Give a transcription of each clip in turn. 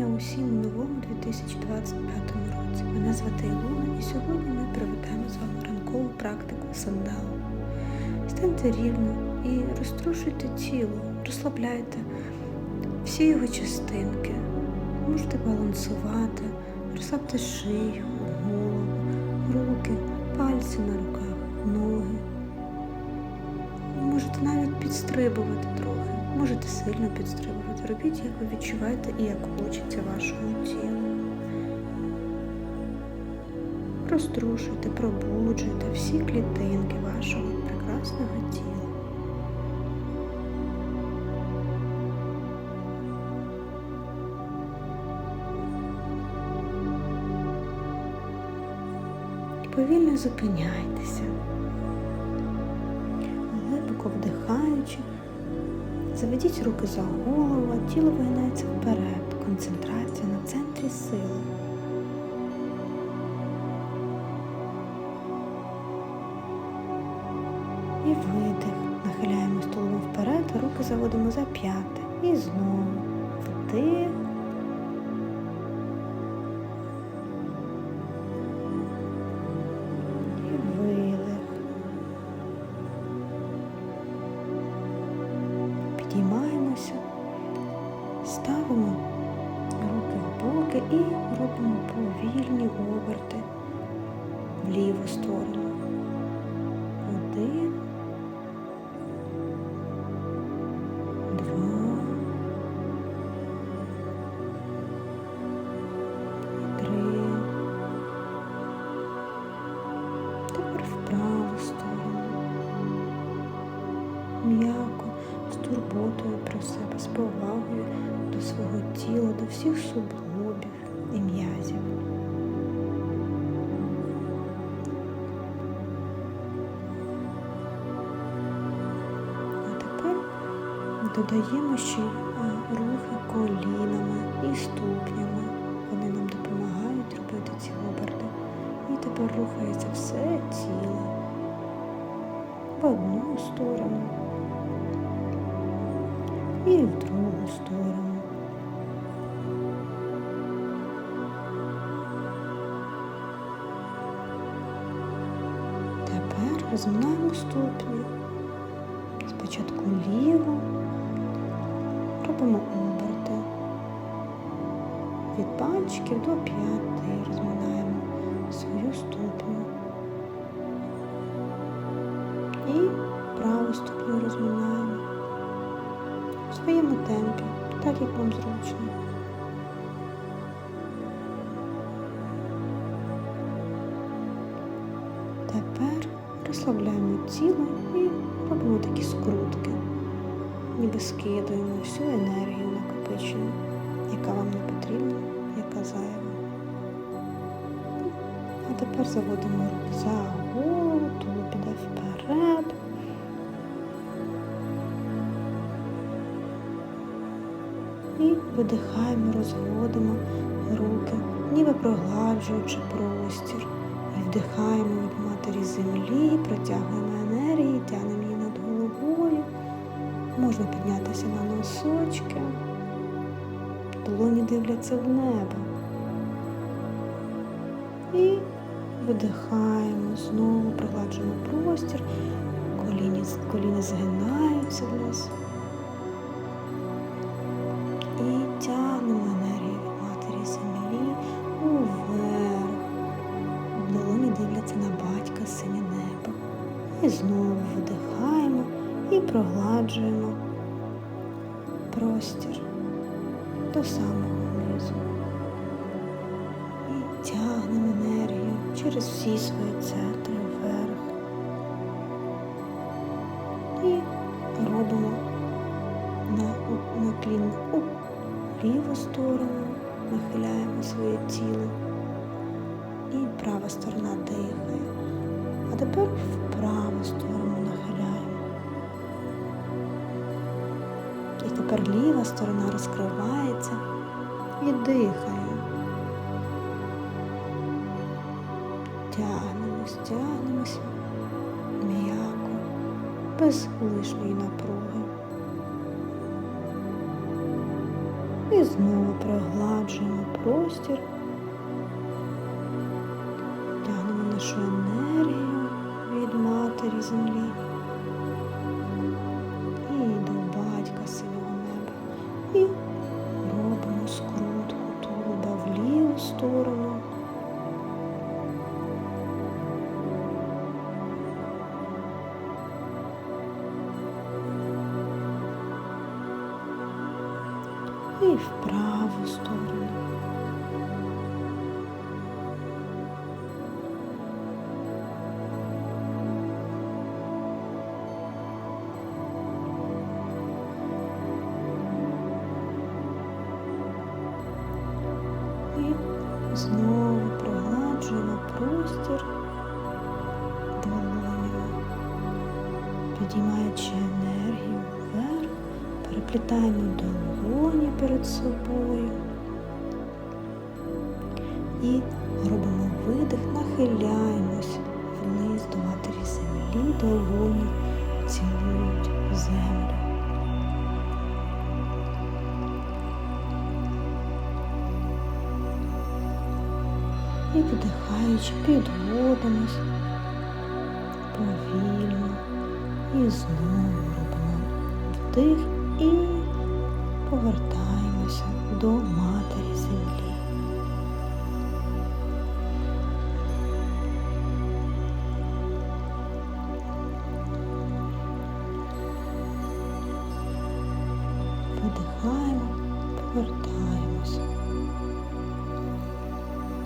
вітання усім новому 2025 році. Мене звати Ілона і сьогодні ми проведемо з вами ранкову практику сандалу. Станьте рівно і розтрушуйте тіло, розслабляйте всі його частинки. Можете балансувати, розслабте шию, голову, руки, пальці на руках, ноги. Можете навіть підстрибувати трохи, можете сильно підстрибувати. Робіть, як ви відчуваєте і як хочеться вашому тілу. Розтрушуйте, пробуджуйте всі клітинки вашого прекрасного тіла. Повільно зупиняйтеся, глибоко вдихаючи. Заведіть руки за голову, тіло вигинається вперед. Концентрація на центрі сили. І видих. Нахиляємо столом вперед, руки заводимо за п'яти. І знову вдих. Додаємо ще е, рухи колінами і ступнями. Вони нам допомагають робити ці оберти. І тепер рухається все тіло в одну сторону і в другу сторону. Тепер розминаємо ступні. Спочатку ліву, робимо оберти. Від пальчиків до п'яти розминаємо свою ступню. І праву ступню розминаємо в своєму темпі, так як вам зручно. Тепер розслабляємо тіло скидуємо всю енергію накопичену, яка вам не потрібна, яка зайва. А тепер заводимо руки за голову, тулуб піде вперед. І видихаємо, розводимо руки, ніби прогладжуючи простір. І вдихаємо від матері землі, протягуємо енергії, тягнемо. Можна піднятися на носочки. Долоні дивляться в небо. І видихаємо, знову прогладжуємо простір, коліні, коліни згинаються в нас. І тягнемо енергію від матері землі уверх. Долоні дивляться на батька синє небо. І знову прогладжуємо простір до самого низу. І тягнемо енергію через всі свої центри вверх. І робимо на, на клін у ліву сторону, нахиляємо своє тіло. І права сторона дихає. А тепер в праву сторону тепер ліва сторона розкривається і дихає. Тягнемось, тягнемось м'яко, без лишньої напруги. І знову прогладжуємо простір. Тягнемо нашу енергію І в праву сторону. І знову прогладжуємо простір долонями, підіймаючи енергію переплітаємо долоні перед собою і робимо видих, нахиляємось вниз до матері землі, долоні цілують землю. І видихаючи, підводимось повільно і знову робимо вдих повертаємося до матері землі. Видихаємо, повертаємося.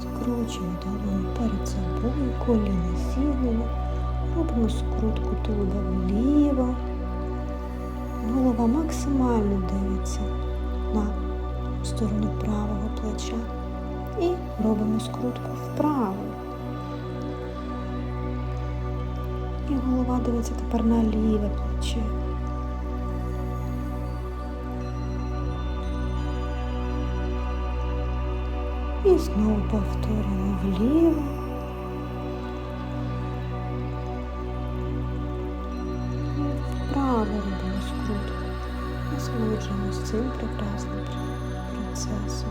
Скручуємо долоні перед собою, коліна зігнули, робимо скрутку тулуба вліво. Голова максимально дивиться на сторону правого плеча. І робимо скрутку вправо. І голова дивиться тепер на ліве плече. І знову повторюємо вліво. Цим прекрасним процесом.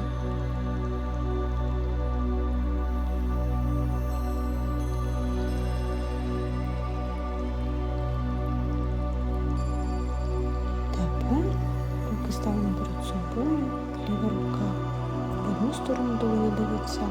Тепер руки ставимо перед собою, ліва рука. В одну сторону долоні дивиться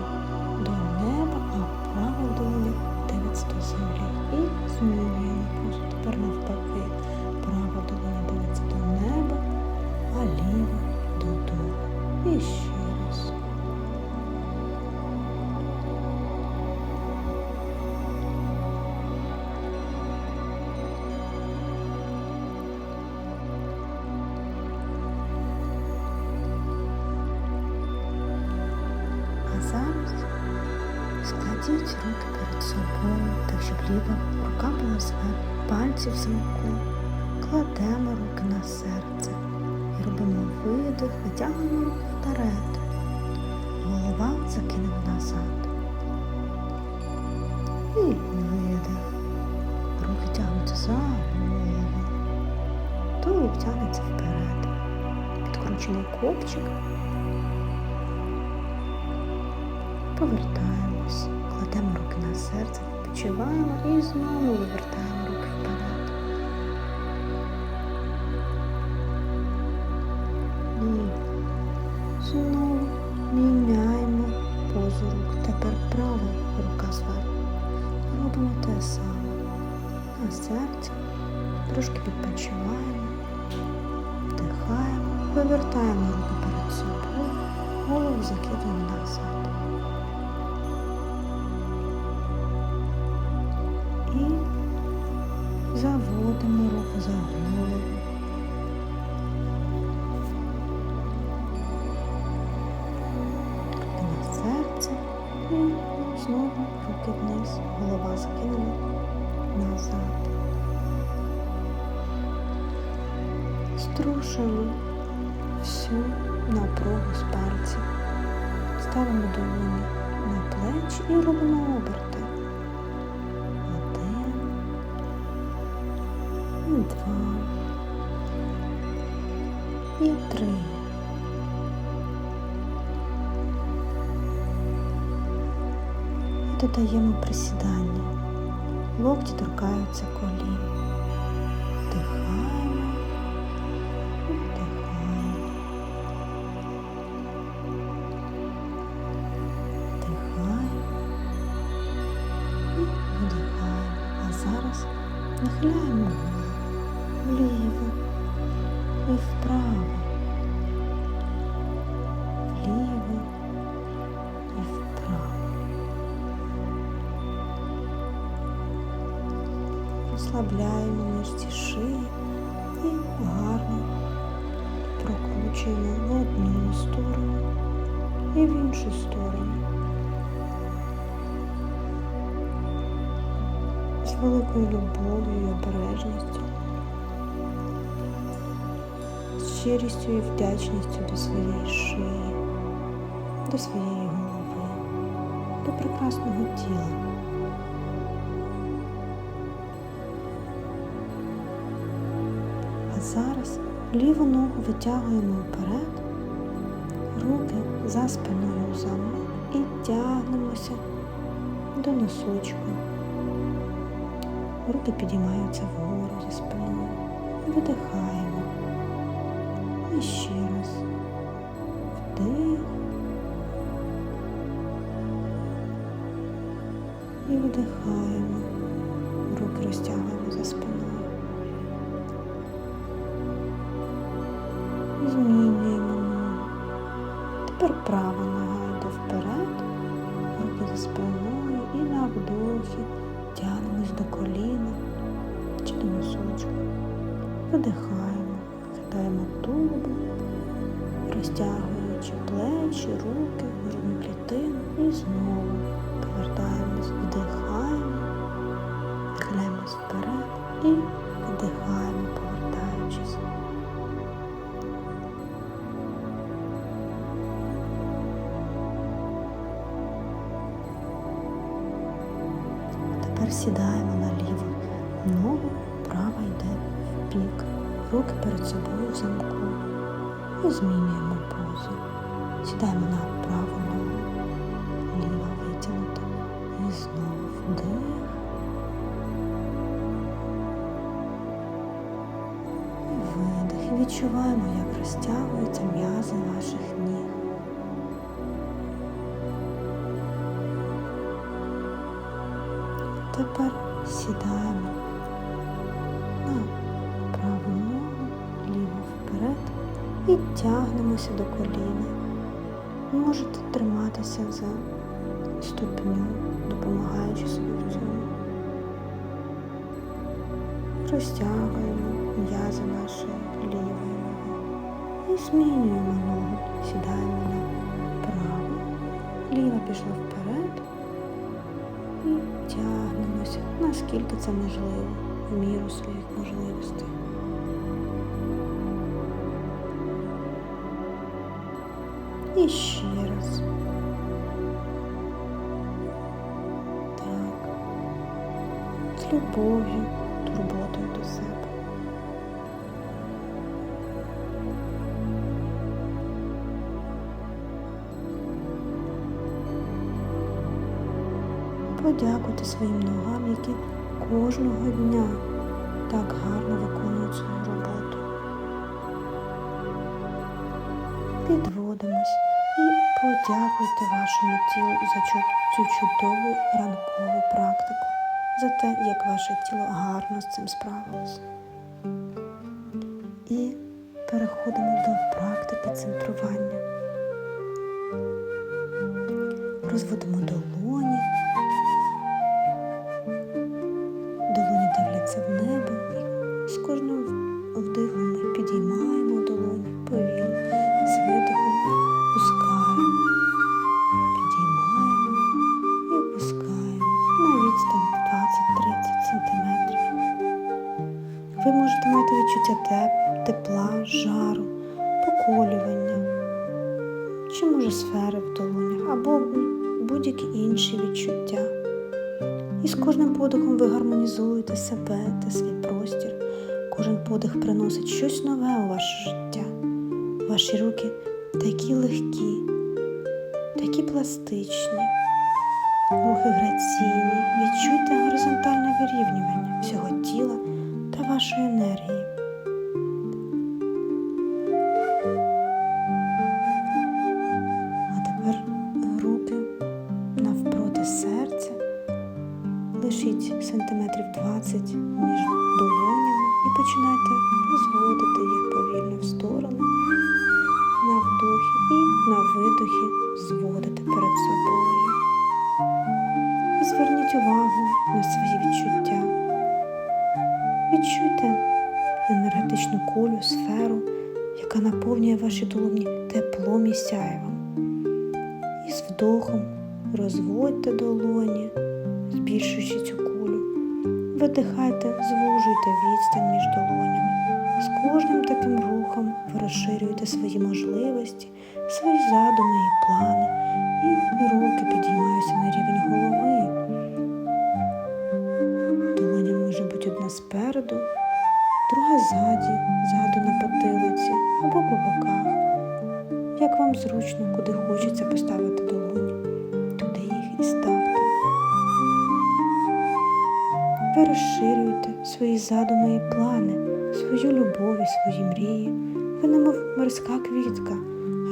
видих, вперед. Голова закинемо назад. І видих. Руки тягнуться за голову. Тулуб тягнеться вперед. Підкручений копчик. Повертаємось, кладемо руки на серце, відпочиваємо і знову вивертаємо руки вивертаємо руки перед собою, голову закидаємо назад. два і три. І додаємо присідання. Локті торкаються колін. Дихаємо. Розслабляємо мишці шиї і гарно прокручуємо в одну сторону і в іншу сторону. З великою любов'ю і обережністю, з щирістю і вдячністю до своєї шиї, до своєї голови, до прекрасного тіла. Зараз ліву ногу витягуємо вперед, руки за спиною в замок і тягнемося до носочку. Руки підіймаються вгору за спиною. Видихаємо. І ще раз. Вдих. І видихаємо. Тепер права нога йде вперед, руки за спиною і на вдохі тягнемось до коліна чи до носочку. Видихаємо, хитаємо тулубом, розтягуючи плечі, руки, грудну клітину і знову повертаємось, вдихаємо, нахиляємось вперед і перед собою в замку. Змінюємо позу. Сідаємо на праву ногу, ліва витягнута. І знову вдих. І видих. І відчуваємо, як розтягуються м'язи ваших ніг. Тепер сідаємо тягнемося до коліна. Можете триматися за ступню, допомагаючи собі в цьому. Розтягуємо м'язи нашої лівої ноги і змінюємо ногу. Сідаємо на праву, ліва пішла вперед і тягнемося, наскільки це можливо, в міру своїх можливостей. І ще раз. Так. З любов'ю, турботою до себе. Подякуйте своїм ногам, які кожного дня так гарно виконують свою Підводимось і подякуйте вашому тілу за цю, чудову ранкову практику, за те, як ваше тіло гарно з цим справилось. І переходимо до практики центрування. Розводимо долоні. І. І з вдохом розводьте долоні, збільшуючи цю кулю. Видихайте, звужуйте відстань між долонями. З кожним таким рухом ви розширюєте свої можливості, свої задуми і плани, і руки підіймаються на рівень голови. Долоня може бути одна спереду, друга ззаді, ззаду на потилиці або по боках. Як вам зручно, куди хочеться поставити долоні, туди їх і ставте. Ви розширюєте свої задуми і плани, свою любов і свої мрії. Ви немов морська квітка,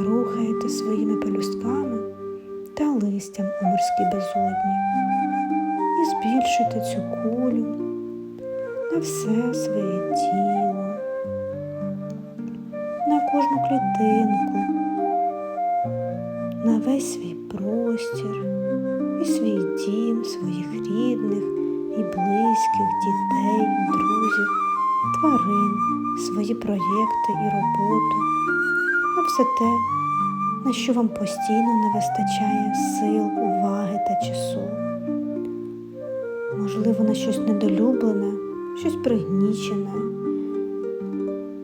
рухаєте своїми пелюстками та листям у морській безодні. І збільшуйте цю кулю на все своє тіло, на кожну клітинку, на весь свій простір і свій дім, своїх рідних і близьких, дітей, друзів, тварин, свої проєкти і роботу, на все те, на що вам постійно не вистачає сил, уваги та часу. Можливо, на щось недолюблене, щось пригнічене,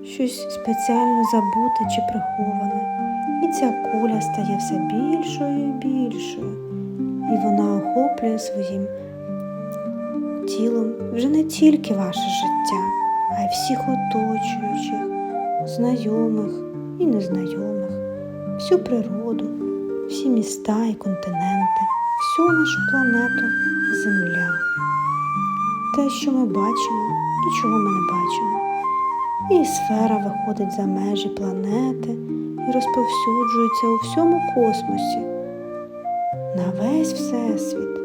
щось спеціально забуте чи приховане. Куля стає все більшою і більшою, і вона охоплює своїм тілом вже не тільки ваше життя, а й всіх оточуючих, знайомих і незнайомих, всю природу, всі міста і континенти, всю нашу планету Земля. Те, що ми бачимо і чого ми не бачимо. І сфера виходить за межі планети і розповсюджується у всьому космосі на весь всесвіт.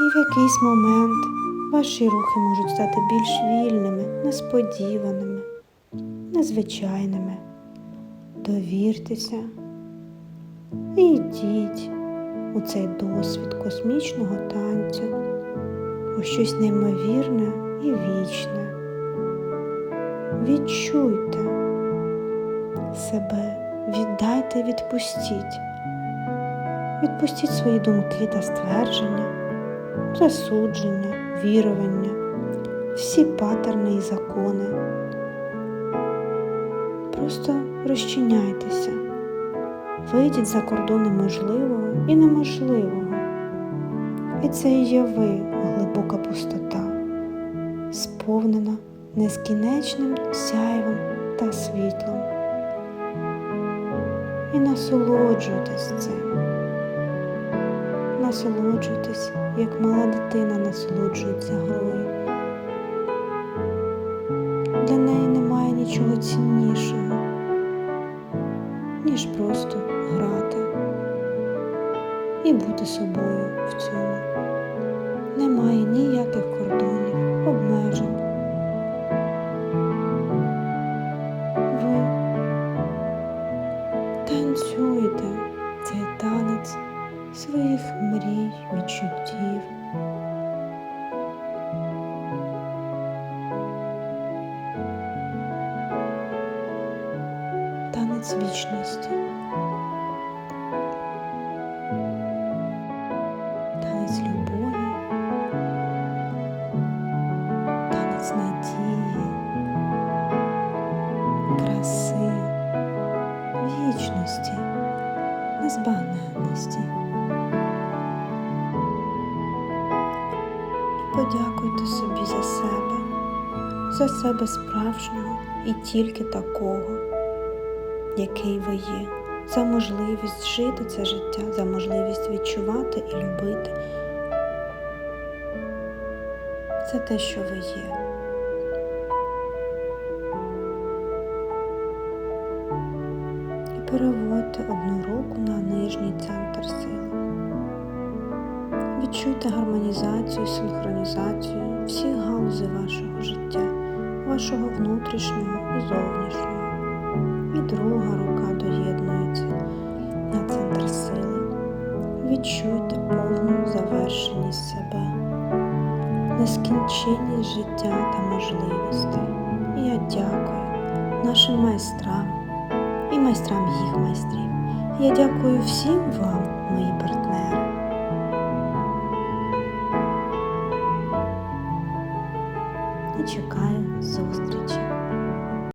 І в якийсь момент ваші рухи можуть стати більш вільними, несподіваними, незвичайними. Довіртеся і йдіть у цей досвід космічного танцю, у щось неймовірне і вічне. Відчуйте себе, віддайте, відпустіть. Відпустіть свої думки та ствердження, засудження, вірування, всі патерни і закони. Просто розчиняйтеся, вийдіть за кордони можливого і неможливого. І це і є ви, глибока пустота, сповнена нескінченним сяйвом та світлом. І насолоджуйтесь цим. Насолоджуйтесь, як мала дитина насолоджується грою. Для неї немає нічого ціннішого, ніж просто грати і бути собою в цьому. Немає ніяких кордонів, обмежень. Надії, краси, вічності, незбагненності. Подякуйте собі за себе, за себе справжнього і тільки такого, який ви є за можливість жити це життя, за можливість відчувати і любити. Це те, що ви є. Переводьте одну руку на нижній центр сили. Відчуйте гармонізацію, синхронізацію всіх галузей вашого життя, вашого внутрішнього і зовнішнього. І друга рука доєднується на центр сили. Відчуйте повну завершеність себе, нескінченність життя та можливостей. І я дякую нашим майстрам і майстрам їх майстрів. Я дякую всім вам,